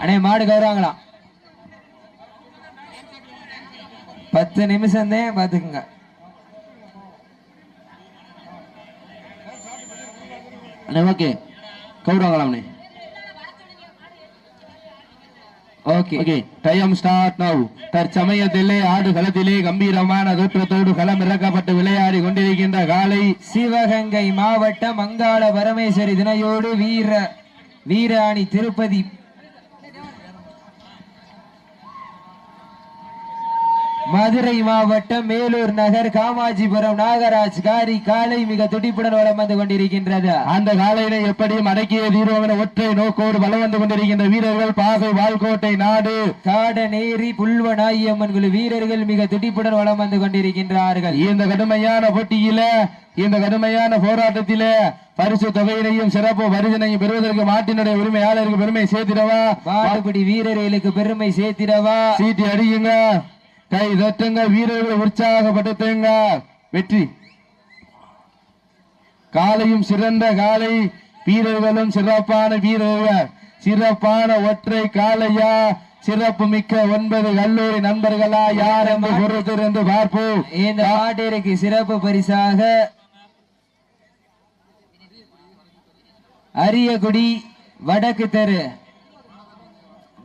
அண்ணே மாடு கவுறாங்களாம் பத்து நிமிஷம் தான் பாத்துக்குங்க அண்ணே okay. கௌரவங்களாம்ண்ணே okay. Okay. Time start now தற்சமயத்திலே ஆடு களத்திலே கம்பீரமான தோற்றத்தோடு களம் இறக்கப்பட்டு விளையாடி கொண்டிருக்கின்ற காலை சிவகங்கை மாவட்டம் அங்காள பரமேஸ்வரி தினையோடு வீர வீராணி திருப்பதி மதுரை மாவட்டம் மேலூர் நகர் காமாஜிபுரம் நாகராஜ் காரி காலை மிக துடிப்புடன் வலம் வந்து கொண்டிருக்கின்றது. அந்த காலையினை எப்படியும் அடக்கிய தீர்வன ஒற்றை நோக்கோடு வலம் வந்து கொண்டிருக்கின்ற வீரர்கள் பாகை வால்கோட்டை நாடு. காடநேரி புல்வனாயம்மன் குழு வீரர்கள் மிக துடிப்புடன் வலம் வந்து கொண்டிருக்கின்றார்கள். இந்த கடுமையான போட்டியில இந்த கடுமையான போராட்டத்தில பரிசு தொகையினையும் சிறப்பு பரிசனையும் பெறுவதற்கு மாட்டினுடைய உரிமையாளருக்கு பெருமை சேர்த்திடவா? மாட்டுப்பிடி வீரர்களுக்கு பெருமை சேர்த்திடவா? சீட்டி அடியுங்க. கை தட்டுங்க வீரர்கள் உற்சாகப்படுத்துங்க வெற்றி. காலையும் சிறந்த காலை வீரர்களும் சிறப்பான வீரர்கள். சிறப்பான ஒற்றை காலையா சிறப்பு மிக்க ஒன்பது கல்லூரி நண்பர்களா? யார் என்று பொறுத்திருந்து பார்ப்போம். இந்த மாட்டிற்கு சிறப்பு பரிசாக அரியகுடி வடக்கு தெரு.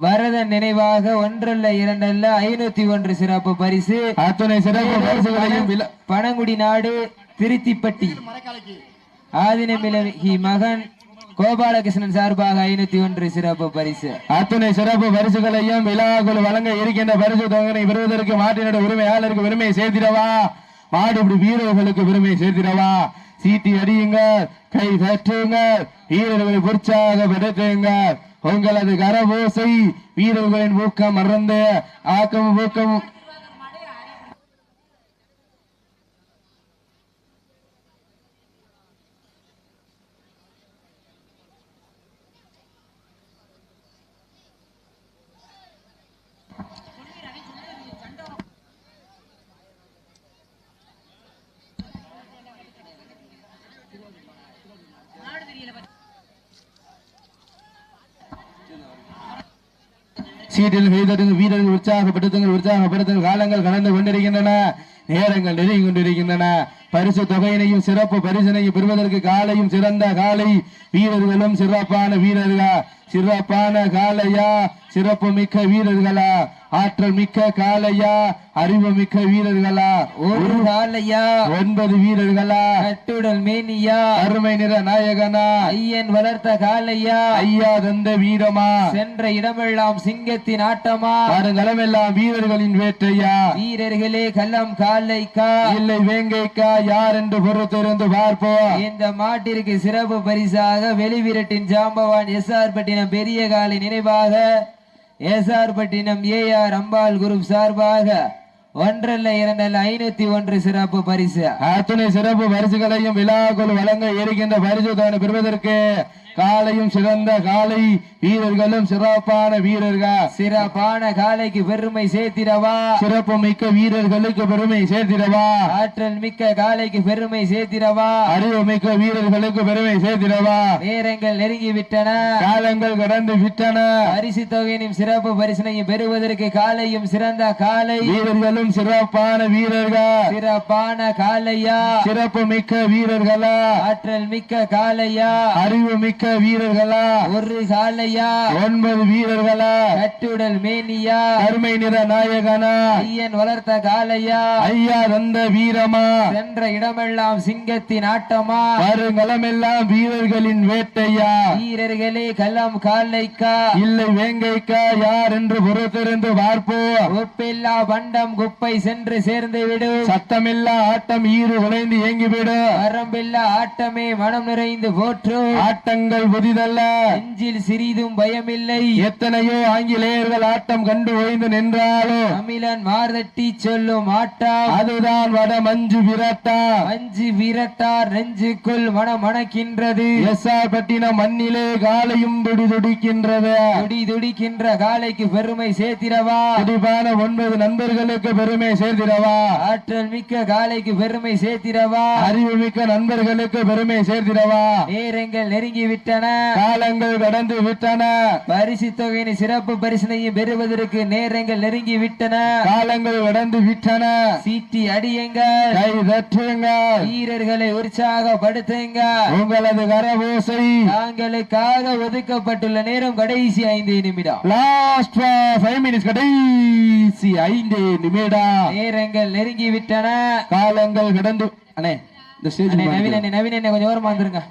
வரதன் நினைவாக ஒன்றல்ல இரண்டல்ல ஐநூத்தி ஒன்று சிறப்பு பரிசு. அத்துணை சிறப்பு பரிசுகளையும் பனங்குடி நாடு திருத்திப்பட்டி. ஆதினமிலகி மகன் கோபாலகிருஷ்ணன் சார்பாக ஐநூத்தி ஒன்று சிறப்பு பரிசு. அத்துணை சிறப்பு பரிசுகளையும் விழாக்குள் வழங்க இருக்கின்ற பரிசு தொகையை பெறுவதற்கு மாட்டினுடைய உரிமையாளருக்கு பெருமை சேர்த்திடவா? மாடுபிடி வீரர்களுக்கு பெருமை சேர்த்திடவா? சீட்டி அடியுங்க கை தட்டுங்க வீரர்களை உற்சாகப்படுத்துங்க உங்களது கரபோசை வீரர்களின் ஊக்கம் மறந்து ஆக்கம் ஊக்கம் சீட்டில் வீரர்கள் வீரர்கள் உற்சாகப்படுத்துங்கள் உற்சாகப்படுத்துங்கள். காலங்கள் கடந்து கொண்டிருக்கின்றன. நேரங்கள் நெருங்கி கொண்டிருக்கின்றன. பரிசு தொகையினையும் சிறப்பு பரிசினையும் பெறுவதற்கு காலையும் சிறந்த காலை. வீரர்களும் சிறப்பான வீரர்கள். சிறப்பான காலையா சிறப்பு மிக்க வீரர்களா ஆற்றல் மிக்க காலையா அறிவு மிக்க வீரர்களா ஒரு காலையா ஒன்பது வீரர்களா கட்டுடல் மேனியா அருமை நிற நாயகனா ஐயன் வளர்த்த காலையா ஐயா தந்த வீரமா சென்ற இடமெல்லாம் சிங்கத்தின் ஆட்டமா வருங்களமெல்லாம் வீரர்களின் வேட்டையா வீரர்களே கள்ளம் காலைக்கா இல்லை வேங்கைக்கா யார் என்று பொறுத்திருந்து பார்ப்போம். இந்த மாட்டிற்கு சிறப்பு பரிசாக வெளிவீரட்டின் ஜாம்பவான் எஸ்ஆர் பட்டினம் பெரிய காலை நினைவாக SR Pattinam R Ambal group சார்பாக ஒன்றல்ல இரண்டல்ல ஐநூத்தி ஒன்று சிறப்பு பரிசு. அத்துணை சிறப்பு பரிசுகளையும் விழாக்குள் வழங்க இருக்கின்ற பரிசு தான் பெறுவதற்கு காலையும் சிறந்த காலை வீரர்களும் சிறப்பான வீரர்கள். சிறப்பான காலைக்கு பெருமை சேர்த்திடவா? சிறப்பு மிக்க வீரர்களுக்கு பெருமை சேர்த்திடவா? ஆற்றல் மிக்க காலைக்கு பெருமை சேர்த்திடவா? அறிவு மிக்க வீரர்களுக்கு பெருமை சேர்த்திடவா? நேரங்கள் நெருங்கி விட்டன காலங்கள் கடந்து விட்டன. பரிசு தொகையினும் சிறப்பு பரிசனையும் பெறுவதற்கு காலையும் சிறந்த காலை வீரர்களும் சிறப்பான வீரர்கள். சிறப்பான காலையா சிறப்பு மிக்க வீரர்களா? ஆற்றல் மிக்க காலையா அறிவு மிக்க வீரர்களா? ஒரு காலையா? ஒன்பது வீரர்களா? கட்டுடல் மேனியா? கருமை நிற நாயகனா? ஐயன் வளர்த்த காலையா ஐயா தந்த வீரமா? சென்ற இடமெல்லாம் சிங்கத்தின் ஆட்டமா? வருங்களமெல்லாம் வீரர்களின் வேட்டையா? வீரர்களே கள்ளம் காலைக்கா? இல்லை வேங்கைக்கா யார் என்று பொறுத்திருந்து பார்ப்போம். ஒப்பில்லா பண்டம் குப்பை சென்று சேர்ந்து விடு. சத்தமில்லா ஆட்டம் ஈறு உழைந்து இயங்கிவிடும். வரம்பில்லா ஆட்டமே மனம் நிறைந்து போற்று ஆட்டங்கள் புதிதல்ல. நெஞ்சில் சிறிதும் பயமில்லை. எத்தனையோ ஆங்கிலேயர்கள் ஆட்டம் கண்டு ஓய்ந்து நின்றாலும் தமிழன் மார்தட்டி சொல்லும் ஆட்டம். அதுதான் வட மஞ்சு விரட்டா. அஞ்சு விரட்டார் நெஞ்சுக்குள் மனம் மணக்கின்றது பட்டினம் மண்ணிலே காலையும் துடி துடிக்கின்றது. துடி துடிக்கின்ற காலைக்கு பெருமை சேர்த்திடவா? துடிப்பான ஒன்பது நண்பர்களுக்கு பெருமை சேர்த்திடவா? ஆற்றல் மிக்க காலைக்கு பெருமை சேர்த்திடவா? அறிவு மிக்க நண்பர்களுக்கு பெருமை சேர்த்திடவா? நேரங்கள் நெருங்கி விட்டன. காலங்கள் கடந்து விட்டன. பரிசு தொகையின் சிறப்பு பரிசனையும் பெறுவதற்கு நேரங்கள் நெருங்கி விட்டன. காலங்கள் கடந்து விட்டன. சீட்டி அடியுங்கள். கை தட்டுங்கள். வீரர்களை உற்சாகப்படுத்துங்க உங்களது கரபோசை தாங்களுக்காக ஒதுக்கப்பட்டுள்ள நேரம் கடைசி ஐந்து நிமிடம். லாஸ்ட் ஃபைவ் மினிட்ஸ் கடைசி ஐந்து நிமிடம். நேரங்கள் நெருங்கி விட்டன. காலங்கள் கடந்து. அண்ணே இந்த ஸ்டேஜ் நவீன் நவீன் கொஞ்சம் ஓரமா வந்துருங்க.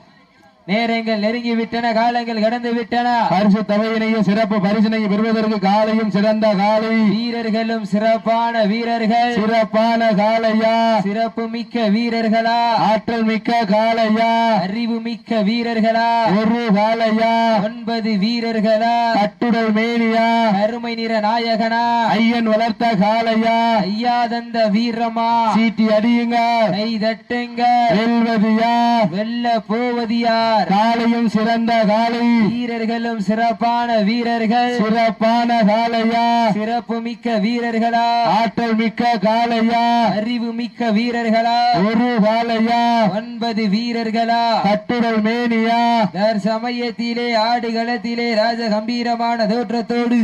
நேரங்கள் நெருங்கி விட்டன காலங்கள் கடந்து விட்டன பரிசு தொகையினையும் சிறப்பு பரிசினையும் பெறுவதற்கு காலையும் சிறந்த காலை. வீரர்களும் சிறப்பான வீரர்கள். சிறப்பான காலையா? சிறப்பு மிக்க வீரர்களா? ஆற்றல் மிக்க காலையா? அறிவு மிக்க வீரர்களா? ஒரு காலையா? ஒன்பது வீரர்களா? கட்டுடல் மேனியா? கருமை நிற நாயகனா? ஐயன் வளர்த்த காலையா? ஐயா தந்த வீரமா? சீட்டி அடியுங்க. கை தட்டுங்க. வெல்வது யார் வெல்ல போவது யார் காலையும் சிறந்த காலை வீரர்களும் சிறப்பான வீரர்கள். சிறப்பான காலையா சிறப்பு மிக்க வீரர்களா. ஆற்றல் மிக்க காலையா அறிவு மிக்க வீரர்களா. ஒரு காலையா ஒன்பது வீரர்களா. கட்டுடல் மேனியா. தற்சமயத்திலே ஆடுகளத்திலே ராஜ கம்பீரமான தோற்றத்தோடு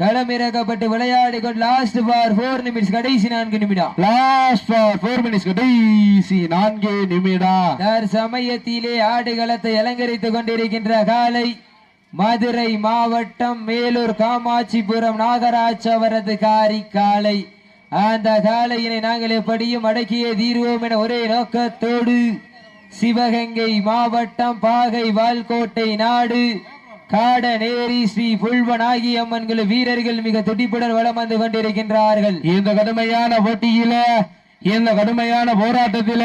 களமிறக்கப்பட்டு விளையாடி கொண்டு லாஸ்ட் பார் போர் நிமிஷம் கடைசி நான்கு நிமிடம். லாஸ்ட் ஃபார் ஃபோர் மினிட்ஸ் கடைசி நான்கு நிமிடம். தற்சமயத்திலே ஆடுகளத்தை அலங்கரித்துக் கொண்டிருக்கின்ற காலை மதுரை மாவட்டம் மேலூர் காமாட்சிபுரம் நாகராஜ் அவரது காரி காலை. அந்த காலையினை நாங்கள் எப்படியும் அடக்கியே தீர்வோம் என ஒரே நோக்கத்தோடு சிவகங்கை மாவட்டம் பாகை வால்கோட்டை நாடு காடநேரி ஸ்ரீ புல்வனாகி அம்மன்கள் வீரர்கள் மிக துடிப்புடன் வளம் வந்து கொண்டிருக்கின்றார்கள். இந்த கடுமையான போட்டியில இந்த கடுமையான போராட்டத்தில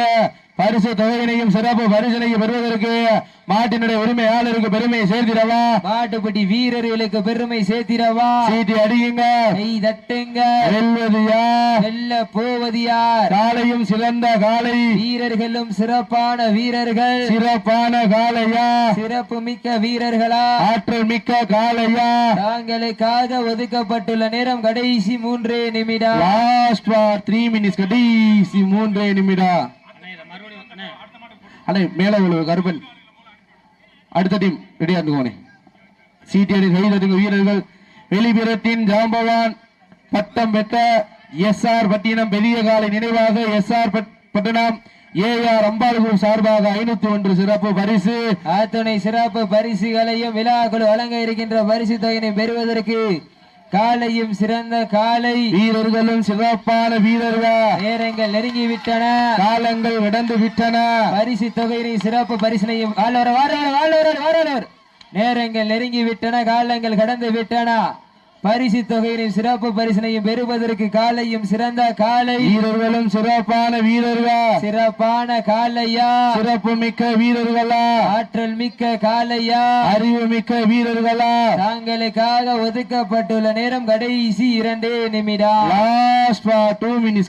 பரிசு தொகையினையும் சிறப்பு பரிசனையும் பெறுவதற்கு மாட்டினுடைய உரிமையாளருக்கு பெருமை சேர்த்திடவா? மாட்டுப்பட்டி வீரர்களுக்கு பெருமை சேர்த்திடவா? சீட்டி அடியுங்க. கை தட்டுங்க. வெல்வது யார்? வெல்ல போவது யார்? காலையும் சிறந்த காலை. வீரர்களும் சிறப்பான வீரர்கள். சிறப்பான காலையா? சிறப்பு மிக்க வீரர்களா? ஆற்றல் மிக்க காலையா? தாங்களுக்காக ஒதுக்கப்பட்டுள்ள நேரம் கடைசி மூன்றே நிமிடம். லாஸ்ட் த்ரீ மினிட்ஸ் கடைசி மூன்றே நிமிடம். அண்ணே மேல உள்ள கருப்பன். அடுத்த டீம் ரெடியா இருந்துக்கோனே. சீட்டியடி கைதட்டுங்க வீரர்கள். வெளிபிரத்தின் ஜாம்பவான் பட்டம் பெற்ற எஸ் ஆர் பட்டினம் பெரிய காலை நினைவாக எஸ் ஆர் பட்டணம் ஏ ஆர் அம்பாளுகு சார்பாக ஐநூத்தி ஒன்று சிறப்பு பரிசு. அத்துணை சிறப்பு பரிசுகளையும் விழாக்குழு வழங்க இருக்கின்ற பரிசு தொகையினை பெறுவதற்கு காலையும் சிறந்த காலை. வீரர்களும் சிறப்பான வீரர்கள். நேரங்கள் நெருங்கி விட்டன காலங்கள் கடந்து விட்டன பரிசு தொகையினை சிறப்பு பரிசினையும் நேரங்கள் நெருங்கி விட்டன காலங்கள் கடந்து விட்டன பரிசு தொகையினை சிறப்பு பரிசினையும் பெறுவதற்கு காலையும் சிறந்த காலை. வீரர்களும் சிறப்பான வீரர்கள்? சிறப்பான காலையா? சிறப்பு மிக்க வீரர்களா? ஆற்றல் மிக்க காலையா? அறிவு மிக்க வீரர்களா? தாங்களுக்காக ஒதுக்கப்பட்டுள்ள நேரம் கடைசி இரண்டே நிமிடம்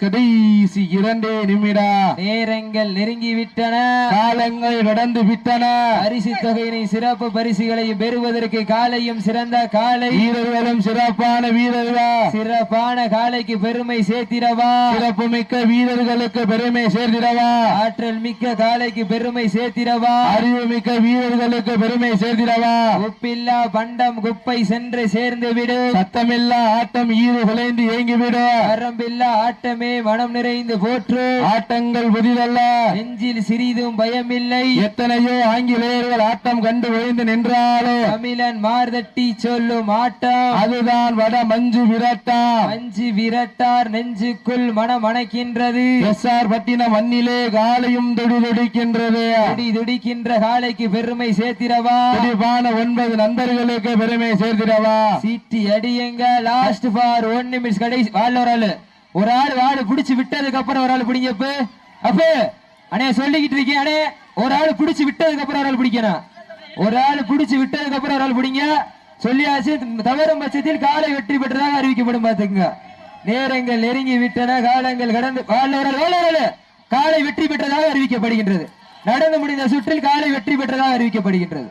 கடைசி இரண்டே நிமிடம் நேரங்கள் நெருங்கி விட்டன காலங்கள் கடந்து விட்டன. பரிசு தொகையினை சிறப்பு பரிசுகளையும் பெறுவதற்கு காலையும் சிறந்த காலை. வீரர்களும் சிறப்பான வீரர்கள்? சிறப்பான காலைக்கு பெருமை சேர்த்திடவா? சிறப்பு மிக்க வீரர்களுக்கு பெருமை சேர்த்திடவா? ஆற்றல் மிக்க காலைக்கு பெருமை சேர்த்திடவா? அறிவு மிக்க வீரர்களுக்கு பெருமை சேர்த்திடவா? உப்பில்லா பண்டம் குப்பை சென்று சேர்ந்து விடு. சத்தமில்லா ஆட்டம் ஈடு விளைந்து ஏங்கிவிடும் வரம்பில்லா ஆட்டமே மனம் நிறைந்து போற்று. ஆட்டங்கள் புதிதல்ல. நெஞ்சில் சிறிதும் பயமில்லை. எத்தனையோ ஆங்கிலேயர்கள் ஆட்டம் கண்டு விழுந்து நின்றாலும் தமிழன் மார்தட்டி சொல்லும் ஆட்டம். அதுதான் வட மஞ்சு விரட்டா அஞ்சு விரட்டார் நெஞ்சுக்குள் மனம் அணைக்கின்றது எஸ் ஆர் பட்டினம் மண்ணிலே காலையும் துடி துடிக்கின்றது. துடி துடிக்கின்ற காலைக்கு பெருமை சேர்த்திடவா? துடிப்பான ஒன்பது நண்பர்களுக்கு பெருமை சேர்த்திடவா? சீட்டி அடியுங்க லாஸ்ட் ஃபார் ஒன் நிமிஷம் கடைசி வாழ் ஒரு ஆளு. ஒரு ஆள் வாடு பிடிச்சு விட்டதுக்கு அப்புறம் ஒரு ஆள் பிடிங்க அப்ப. அப்ப. அண்ணே சொல்லிக்கிட்டு இருக்கேன் அண்ணே. ஒரு ஆள் பிடிச்சு விட்டதுக்கு அப்புறம் ஒரு ஆள் பிடிக்கணும். ஒரு ஆள் பிடிச்சு விட்டதுக்கு அப்புறம் ஒரு ஆள் பிடிங்க. சொல்லியாச்சு தவறும் பட்சத்தில் காலை வெற்றி பெற்றதாக அறிவிக்கப்படும் பார்த்துங்க நேரங்கள் நெருங்கி விட்டன காலங்கள் கடந்து காலை வெற்றி பெற்றதாக அறிவிக்கப்படுகின்றது. நடந்து முடிந்த சுற்றில் காலை வெற்றி பெற்றதாக அறிவிக்கப்படுகின்றது.